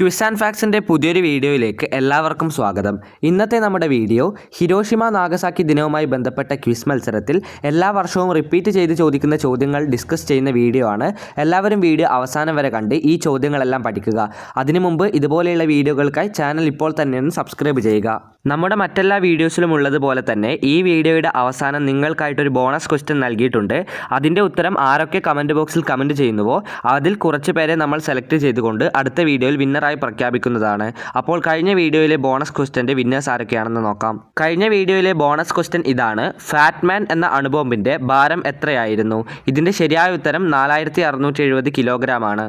Quiz and ഫാക്സിന്റെ പുതിയൊരു വീഡിയോയിലേക്ക് എല്ലാവർക്കും സ്വാഗതം. ഇന്നത്തെ നമ്മുടെ വീഡിയോ ഹിരോഷിമ നാഗസാക്കി ദിനവുമായി ബന്ധപ്പെട്ട ക്വിസ് മത്സരത്തിൽ എല്ലാ വർഷവും റിപ്പീറ്റ് ചെയ്ത് ചോദിക്കുന്ന ചോദ്യങ്ങൾ ഡിസ്കസ് ചെയ്യുന്ന വീഡിയോ ആണ്. എല്ലാവരും വീഡിയോ അവസാനം വരെ കണ്ട് ഈ ചോദ്യങ്ങളെല്ലാം പഠിക്കുക. അതിനു മുമ്പ് ഇതുപോലെയുള്ള വീഡിയോകൾക്കായി ചാനൽ ഇപ്പോൾ തന്നെ സബ്സ്ക്രൈബ് ചെയ്യുക. നമ്മുടെ മറ്റെല്ലാ വീഡിയോസിലും ഉള്ളതുപോലെ തന്നെ ഈ വീഡിയോയുടെ അവസാനം നിങ്ങൾക്കായിട്ടൊരു ബോണസ് ക്വസ്റ്റ്യൻ നൽകിയിട്ടുണ്ട്. അതിന്റെ ഉത്തരം ആരൊക്കെ കമന്റ് ബോക്സിൽ കമന്റ് ചെയ്യുന്നുവോ അതിൽ കുറച്ച് പേരെ നമ്മൾ സെലക്ട് ചെയ്തുകൊണ്ട് അടുത്ത വീഡിയോയിൽ വിന്നറായി പ്രഖ്യാപിക്കുന്നതാണ്. അപ്പോൾ കഴിഞ്ഞ വീഡിയോയിലെ ബോണസ് ക്വസ്റ്റ്യന്റെ വിന്നേഴ്സ് ആരൊക്കെയാണെന്ന് നോക്കാം. കഴിഞ്ഞ വീഡിയോയിലെ ബോണസ് ക്വസ്റ്റ്യൻ ഇതാണ്. ഫാറ്റ്മാൻ എന്ന അണുബോംബിന്റെ ഭാരം എത്രയായിരുന്നു? ഇതിന്റെ ശരിയായ ഉത്തരം നാലായിരത്തി അറുന്നൂറ്റി എഴുപത് കിലോഗ്രാം ആണ്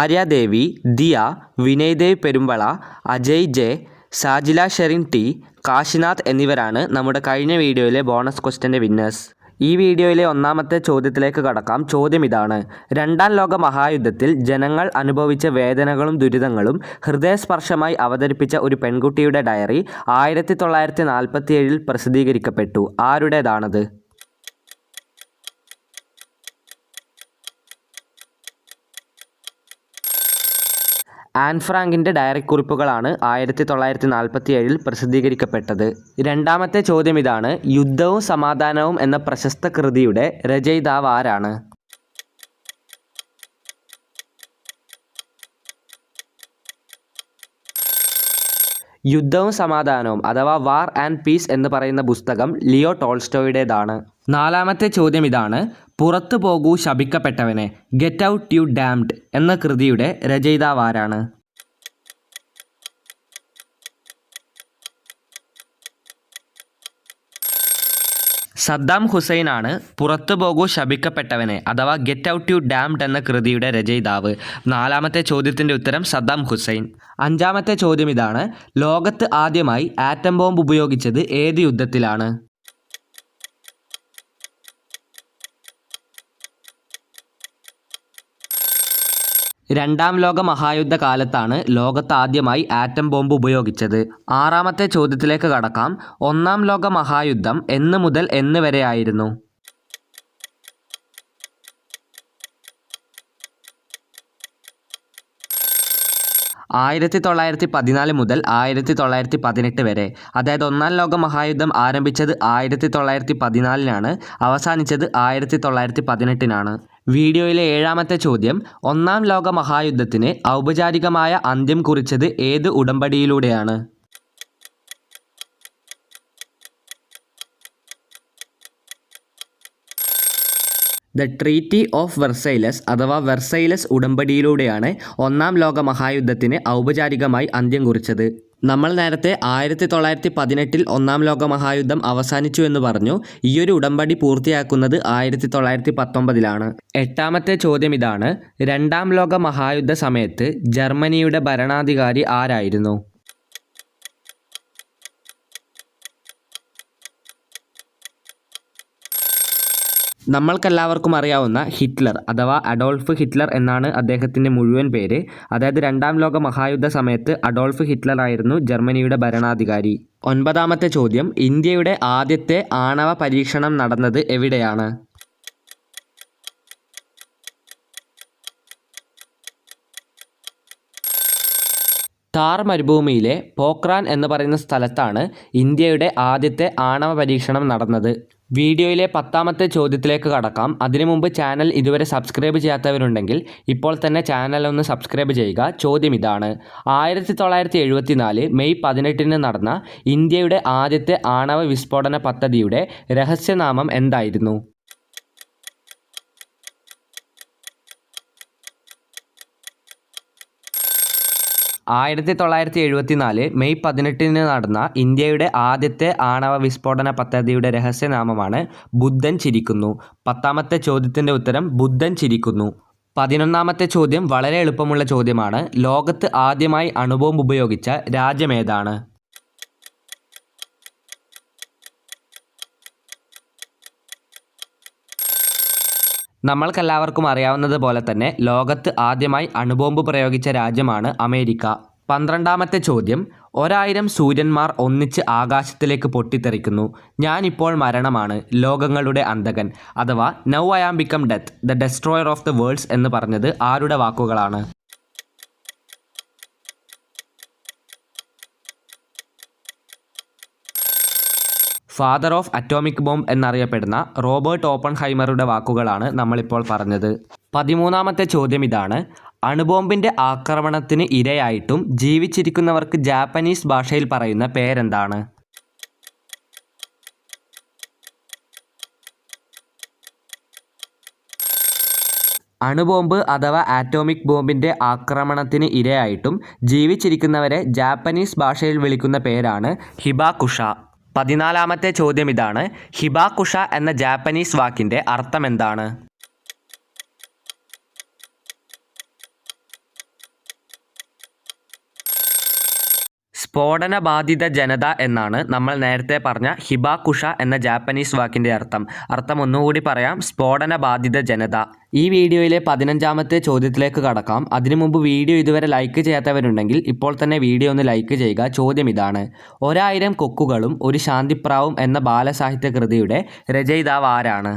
ആര്യാദേവി ദിയ വിനയ്ദേവ് പെരുമ്പള അജയ് ജെ സാജില ഷെറിൻ ടി കാശിനാഥ് എന്നിവരാണ് നമ്മുടെ കഴിഞ്ഞ വീഡിയോയിലെ ബോണസ് ക്വസ്റ്റ്യന്റെ വിന്നേഴ്സ്. ഈ വീഡിയോയിലെ ഒന്നാമത്തെ ചോദ്യത്തിലേക്ക് കടക്കാം. ചോദ്യം ഇതാണ്. രണ്ടാം ലോക മഹായുദ്ധത്തിൽ ജനങ്ങൾ അനുഭവിച്ച വേദനകളും ദുരിതങ്ങളും ഹൃദയസ്പർശമായി അവതരിപ്പിച്ച ഒരു പെൺകുട്ടിയുടെ ഡയറി ആയിരത്തി തൊള്ളായിരത്തി നാൽപ്പത്തിയേഴിൽ പ്രസിദ്ധീകരിക്കപ്പെട്ടു. ആരുടേതാണത്? ആൻ ഫ്രാങ്കിന്റെ ഡയറിക്കുറിപ്പുകളാണ് ആയിരത്തി തൊള്ളായിരത്തി നാൽപ്പത്തി ഏഴിൽ പ്രസിദ്ധീകരിക്കപ്പെട്ടത്. രണ്ടാമത്തെ ചോദ്യം ഇതാണ് യുദ്ധവും സമാധാനവും എന്ന പ്രശസ്ത കൃതിയുടെ രചയിതാവ് ആരാണ്? യുദ്ധവും സമാധാനവും അഥവാ വാർ ആൻഡ് പീസ് എന്ന് പറയുന്ന പുസ്തകം ലിയോ ടോൾസ്റ്റോയുടേതാണ്. നാലാമത്തെ ചോദ്യം ഇതാണ്. പുറത്തു പോകൂ ശപിക്കപ്പെട്ടവനെ. ഗെറ്റ് ഔട്ട് യു ഡാംഡ് എന്ന കൃതിയുടെ രചയിതാവ് ആരാണ്? സദ്ദാം ആണ് പുറത്തു പോകൂ ശപിക്കപ്പെട്ടവനെ അഥവാ ഗെറ്റ് ഔട്ട് യു ഡാംഡ് എന്ന കൃതിയുടെ രചയിതാവ്. നാലാമത്തെ ചോദ്യത്തിന്റെ ഉത്തരം സദ്ദാം ഹുസൈൻ. അഞ്ചാമത്തെ ചോദ്യം ഇതാണ്. ലോകത്ത് ആദ്യമായി ആറ്റം ബോംബ് ഉപയോഗിച്ചത് ഏത് യുദ്ധത്തിലാണ്? രണ്ടാം ലോക മഹായുദ്ധ കാലത്താണ് ലോകത്താദ്യമായി ആറ്റം ബോംബ് ഉപയോഗിച്ചത്. ആറാമത്തെ ചോദ്യത്തിലേക്ക് കടക്കാം. ഒന്നാം ലോക മഹായുദ്ധം എന്ന് മുതൽ എന്ന് വരെയായിരുന്നു. ആയിരത്തി തൊള്ളായിരത്തി പതിനാല് മുതൽ ആയിരത്തി തൊള്ളായിരത്തി പതിനെട്ട് വരെ. അതായത് ഒന്നാം ലോക മഹായുദ്ധം ആരംഭിച്ചത് ആയിരത്തി തൊള്ളായിരത്തി പതിനാലിനാണ് അവസാനിച്ചത് ആയിരത്തി തൊള്ളായിരത്തി പതിനെട്ടിനാണ് വീഡിയോയിലെ ഏഴാമത്തെ ചോദ്യം ഒന്നാം ലോക മഹായുദ്ധത്തിന് ഔപചാരികമായ അന്ത്യം കുറിച്ചത് ഏത് ഉടമ്പടിയിലൂടെയാണ്? ദ ട്രീറ്റി ഓഫ് വെർസൈലസ് അഥവാ വെർസൈലസ് ഉടമ്പടിയിലൂടെയാണ് ഒന്നാം ലോക മഹായുദ്ധത്തിന് ഔപചാരികമായി അന്ത്യം കുറിച്ചത്. നമ്മൾ നേരത്തെ ആയിരത്തി തൊള്ളായിരത്തി പതിനെട്ടിൽ ഒന്നാം ലോക മഹായുദ്ധം അവസാനിച്ചു എന്ന് പറഞ്ഞു. ഈയൊരു ഉടമ്പടി പൂർത്തിയാക്കുന്നത് ആയിരത്തി തൊള്ളായിരത്തി പത്തൊമ്പതിലാണ് എട്ടാമത്തെ ചോദ്യം ഇതാണ്. രണ്ടാം ലോക മഹായുദ്ധ സമയത്ത് ജർമ്മനിയുടെ ഭരണാധികാരി ആരായിരുന്നു? നമ്മൾക്കെല്ലാവർക്കും അറിയാവുന്ന ഹിറ്റ്ലർ അഥവാ അഡോൾഫ് ഹിറ്റ്ലർ എന്നാണ് അദ്ദേഹത്തിന്റെ മുഴുവൻ പേര്. അതായത് രണ്ടാം ലോക മഹായുദ്ധ സമയത്ത് അഡോൾഫ് ഹിറ്റ്ലർ ആയിരുന്നു ജർമ്മനിയുടെ ഭരണാധികാരി. ഒൻപതാമത്തെ ചോദ്യം ഇന്ത്യയുടെ ആദ്യത്തെ ആണവ പരീക്ഷണം നടന്നത് എവിടെയാണ്? താർ മരുഭൂമിയിലെ പോക്രാൻ എന്ന് പറയുന്ന സ്ഥലത്താണ് ഇന്ത്യയുടെ ആദ്യത്തെ ആണവ പരീക്ഷണം നടന്നത്. വീഡിയോയിലെ പത്താമത്തെ ചോദ്യത്തിലേക്ക് കടക്കാം. അതിനു മുമ്പ് ചാനൽ ഇതുവരെ സബ്സ്ക്രൈബ് ചെയ്യാത്തവരുണ്ടെങ്കിൽ ഇപ്പോൾ തന്നെ ചാനൽ ഒന്ന് സബ്സ്ക്രൈബ് ചെയ്യുക. ചോദ്യം ഇതാണ്. ആയിരത്തി തൊള്ളായിരത്തി എഴുപത്തിനാല് മെയ് പതിനെട്ടിന് നടന്ന ഇന്ത്യയുടെ ആദ്യത്തെ ആണവ വിസ്ഫോടന പദ്ധതിയുടെ രഹസ്യനാമം എന്തായിരുന്നു? ആയിരത്തി തൊള്ളായിരത്തി എഴുപത്തി നാല് മെയ് പതിനെട്ടിന് നടന്ന ഇന്ത്യയുടെ ആദ്യത്തെ ആണവ വിസ്ഫോടന പദ്ധതിയുടെ രഹസ്യനാമമാണ് ബുദ്ധൻ ചിരിക്കുന്നു. പത്താമത്തെ ചോദ്യത്തിന്റെ ഉത്തരം ബുദ്ധൻ ചിരിക്കുന്നു. പതിനൊന്നാമത്തെ ചോദ്യം വളരെ എളുപ്പമുള്ള ചോദ്യമാണ്. ലോകത്ത് ആദ്യമായി അണുബോംബ് ഉപയോഗിച്ച രാജ്യമേതാണ് നമ്മൾക്കെല്ലാവർക്കും അറിയാവുന്നത് പോലെ തന്നെ ലോകത്ത് ആദ്യമായി അണുബോംബ് പ്രയോഗിച്ച രാജ്യമാണ് അമേരിക്ക. പന്ത്രണ്ടാമത്തെ ചോദ്യം ഒരായിരം സൂര്യന്മാർ ഒന്നിച്ച് ആകാശത്തിലേക്ക് പൊട്ടിത്തെറിക്കുന്നു. ഞാനിപ്പോൾ മരണമാണ് ലോകങ്ങളുടെ അന്തകൻ അഥവാ now I am become death the destroyer of the worlds എന്ന് പറഞ്ഞത് ആരുടെ വാക്കുകളാണ്? ഫാദർ ഓഫ് അറ്റോമിക് ബോംബ് എന്നറിയപ്പെടുന്ന റോബർട്ട് ഓപ്പൺ ഹൈമറുടെ വാക്കുകളാണ് നമ്മളിപ്പോൾ പറഞ്ഞത്. പതിമൂന്നാമത്തെ ചോദ്യം ഇതാണ്. അണുബോംബിന്റെ ആക്രമണത്തിന് ഇരയായിട്ടും ജീവിച്ചിരിക്കുന്നവർക്ക് ജാപ്പനീസ് ഭാഷയിൽ പറയുന്ന പേരെന്താണ്? അണുബോംബ് അഥവാ ആറ്റോമിക് ബോംബിന്റെ ആക്രമണത്തിന് ഇരയായിട്ടും ജീവിച്ചിരിക്കുന്നവരെ ജാപ്പനീസ് ഭാഷയിൽ വിളിക്കുന്ന പേരാണ് ഹിബാകുഷ. പതിനാലാമത്തെ ചോദ്യം ഇതാണ് ഹിബാകുഷ എന്ന ജാപ്പനീസ് വാക്കിന്റെ അർത്ഥം സ്ഫോടന ബാധിത ജനത എന്നാണ് നമ്മൾ നേരത്തെ പറഞ്ഞ ഹിബാകുഷ എന്ന ജാപ്പനീസ് വാക്കിന്റെ അർത്ഥം. അർത്ഥം ഒന്നുകൂടി പറയാം സ്ഫോടന ബാധിത ജനത. ഈ വീഡിയോയിലെ പതിനഞ്ചാമത്തെ ചോദ്യത്തിലേക്ക് കടക്കാം. അതിനു മുമ്പ് വീഡിയോ ഇതുവരെ ലൈക്ക് ചെയ്യാത്തവരുണ്ടെങ്കിൽ ഇപ്പോൾ തന്നെ വീഡിയോ ഒന്ന് ലൈക്ക് ചെയ്യുക. ചോദ്യം ഇതാണ് ഒരായിരം കൊക്കുകളും ഒരു ശാന്തിപ്രാവും എന്ന ബാലസാഹിത്യ കൃതിയുടെ രചയിതാവ് ആരാണ്?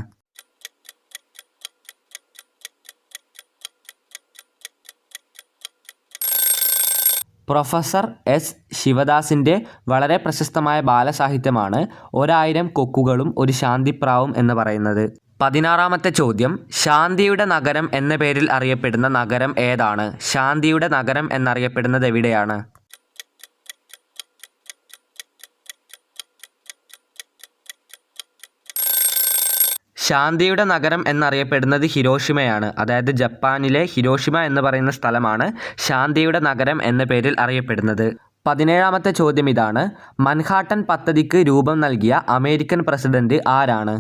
പ്രൊഫസർ എസ് ശിവദാസിന്റെ വളരെ പ്രശസ്തമായ ബാലസാഹിത്യമാണ് ഒരായിരം കൊക്കുകളും ഒരു ശാന്തിപ്രാവും എന്ന് പറയുന്നത്. പതിനാറാമത്തെ ചോദ്യം ശാന്തിയുടെ നഗരം എന്ന പേരിൽ അറിയപ്പെടുന്ന നഗരം ഏതാണ്? ശാന്തിയുടെ നഗരം എന്നറിയപ്പെടുന്നത് എവിടെയാണ്? ശാന്തിയുടെ നഗരം എന്നറിയപ്പെടുന്നത് ഹിരോഷിമയാണ്. അതായത് ജപ്പാനിലെ ഹിരോഷിമ എന്ന് പറയുന്ന സ്ഥലമാണ് ശാന്തിയുടെ നഗരം എന്ന പേരിൽ അറിയപ്പെടുന്നത്. പതിനേഴാമത്തെ ചോദ്യം ഇതാണ്. മൻഹാട്ടൻ പദ്ധതിക്ക് രൂപം നൽകിയ അമേരിക്കൻ പ്രസിഡന്റ് ആരാണ്?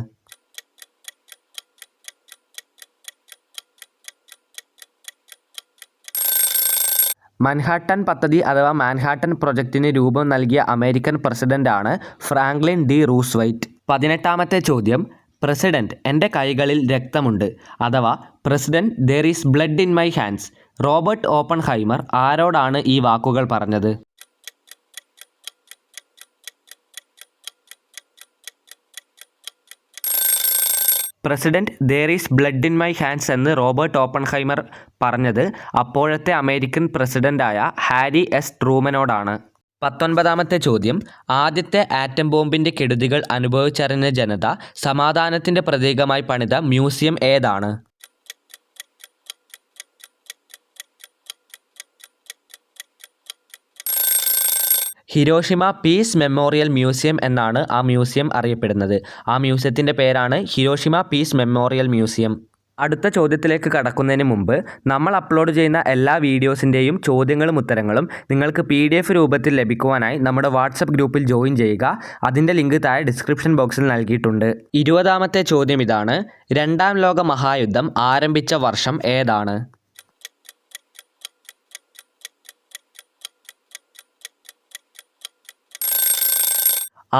മൻഹാട്ടൻ പദ്ധതി അഥവാ മാൻഹാട്ടൻ പ്രൊജക്റ്റിന് രൂപം നൽകിയ അമേരിക്കൻ പ്രസിഡന്റാണ് ഫ്രാങ്ക്ലിൻ ഡി റൂസ്വൈറ്റ്. പതിനെട്ടാമത്തെ ചോദ്യം. പ്രസിഡന്റ് എന്റെ കൈകളിൽ രക്തമുണ്ട്. അഥവാ president there is blood in my hands Robert Oppenheimer ആരോടാണ് ഈ വാക്കുകൾ പറഞ്ഞത്? President there is blood in my hands എന്ന് റോബർട്ട് ഓപ്പൺഹൈമർ പറഞ്ഞത് അപ്പോഴത്തെ അമേരിക്കൻ പ്രസിഡന്റായ ഹാരി എസ് ട്രൂമനോടാണ്. പത്തൊൻപതാമത്തെ ചോദ്യം. ആദ്യത്തെ ആറ്റം ബോംബിന്റെ കെടുതികൾ അനുഭവിച്ചറിഞ്ഞ ജനത സമാധാനത്തിന്റെ പ്രതീകമായി പണിത മ്യൂസിയം ഏതാണ്? ഹിരോഷിമ പീസ് മെമ്മോറിയൽ മ്യൂസിയം എന്നാണ് ആ മ്യൂസിയം അറിയപ്പെടുന്നത്. ആ മ്യൂസിയത്തിന്റെ പേരാണ് ഹിരോഷിമ പീസ് മെമ്മോറിയൽ മ്യൂസിയം. അടുത്ത ചോദ്യത്തിലേക്ക് കടക്കുന്നതിന് മുമ്പ് നമ്മൾ അപ്ലോഡ് ചെയ്യുന്ന എല്ലാ വീഡിയോസിന്റെയും ചോദ്യങ്ങളും ഉത്തരങ്ങളും നിങ്ങൾക്ക് പി ഡി എഫ് രൂപത്തിൽ ലഭിക്കുവാനായി നമ്മുടെ വാട്സപ്പ് ഗ്രൂപ്പിൽ ജോയിൻ ചെയ്യുക. അതിന്റെ ലിങ്ക് താഴെ ഡിസ്ക്രിപ്ഷൻ ബോക്സിൽ നൽകിയിട്ടുണ്ട്. ഇരുപതാമത്തെ ചോദ്യം ഇതാണ്. രണ്ടാം ലോക മഹായുദ്ധം ആരംഭിച്ച വർഷം ഏതാണ്?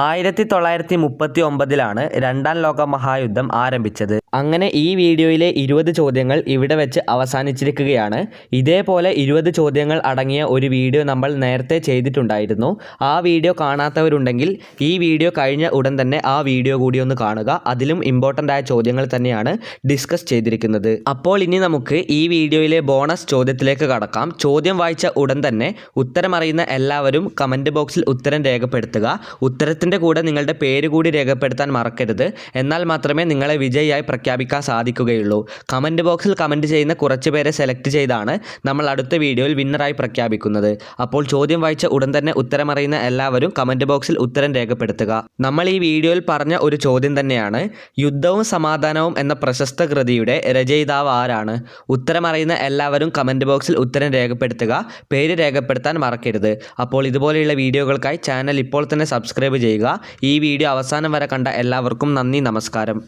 ആയിരത്തി തൊള്ളായിരത്തി മുപ്പത്തി ഒമ്പതിലാണ് രണ്ടാം ലോക മഹായുദ്ധം ആരംഭിച്ചത്. അങ്ങനെ ഈ വീഡിയോയിലെ ഇരുപത് ചോദ്യങ്ങൾ ഇവിടെ വെച്ച് അവസാനിച്ചിരിക്കുകയാണ്. ഇതേപോലെ ഇരുപത് ചോദ്യങ്ങൾ അടങ്ങിയ ഒരു വീഡിയോ നമ്മൾ നേരത്തെ ചെയ്തിട്ടുണ്ടായിരുന്നു. ആ വീഡിയോ കാണാത്തവരുണ്ടെങ്കിൽ ഈ വീഡിയോ കഴിഞ്ഞ ഉടൻ തന്നെ ആ വീഡിയോ കൂടി ഒന്ന് കാണുക. അതിലും ഇമ്പോർട്ടന്റ് ആയ ചോദ്യങ്ങൾ തന്നെയാണ് ഡിസ്കസ് ചെയ്തിരിക്കുന്നത്. അപ്പോൾ ഇനി നമുക്ക് ഈ വീഡിയോയിലെ ബോണസ് ചോദ്യത്തിലേക്ക് കടക്കാം. ചോദ്യം വായിച്ച ഉടൻ തന്നെ ഉത്തരമറിയുന്ന എല്ലാവരും കമന്റ് ബോക്സിൽ ഉത്തരം രേഖപ്പെടുത്തുക. ഉത്തരത്തിന്റെ കൂടെ നിങ്ങളുടെ പേര് കൂടി രേഖപ്പെടുത്താൻ മറക്കരുത്. എന്നാൽ മാത്രമേ നിങ്ങളെ വിജയിയായി പ്രഖ്യാപിക്കാൻ സാധിക്കുകയുള്ളൂ. കമന്റ് ബോക്സിൽ കമന്റ് ചെയ്യുന്ന കുറച്ച് പേരെ സെലക്ട് ചെയ്താണ് നമ്മൾ അടുത്ത വീഡിയോയിൽ വിന്നറായി പ്രഖ്യാപിക്കുന്നത്. അപ്പോൾ ചോദ്യം വായിച്ച ഉടൻ തന്നെ ഉത്തരമറിയുന്ന എല്ലാവരും കമന്റ് ബോക്സിൽ ഉത്തരം രേഖപ്പെടുത്തുക. നമ്മൾ ഈ വീഡിയോയിൽ പറഞ്ഞ ഒരു ചോദ്യം തന്നെയാണ്. യുദ്ധവും സമാധാനവും എന്ന പ്രശസ്ത കൃതിയുടെ രചയിതാവ് ആരാണ്? ഉത്തരമറിയുന്ന എല്ലാവരും കമന്റ് ബോക്സിൽ ഉത്തരം രേഖപ്പെടുത്തുക. പേര് രേഖപ്പെടുത്താൻ മറക്കരുത്. അപ്പോൾ ഇതുപോലെയുള്ള വീഡിയോകൾക്കായി ചാനൽ ഇപ്പോൾ തന്നെ സബ്സ്ക്രൈബ് ചെയ്യുക. ഈ വീഡിയോ അവസാനം വരെ കണ്ട എല്ലാവർക്കും നന്ദി നമസ്കാരം.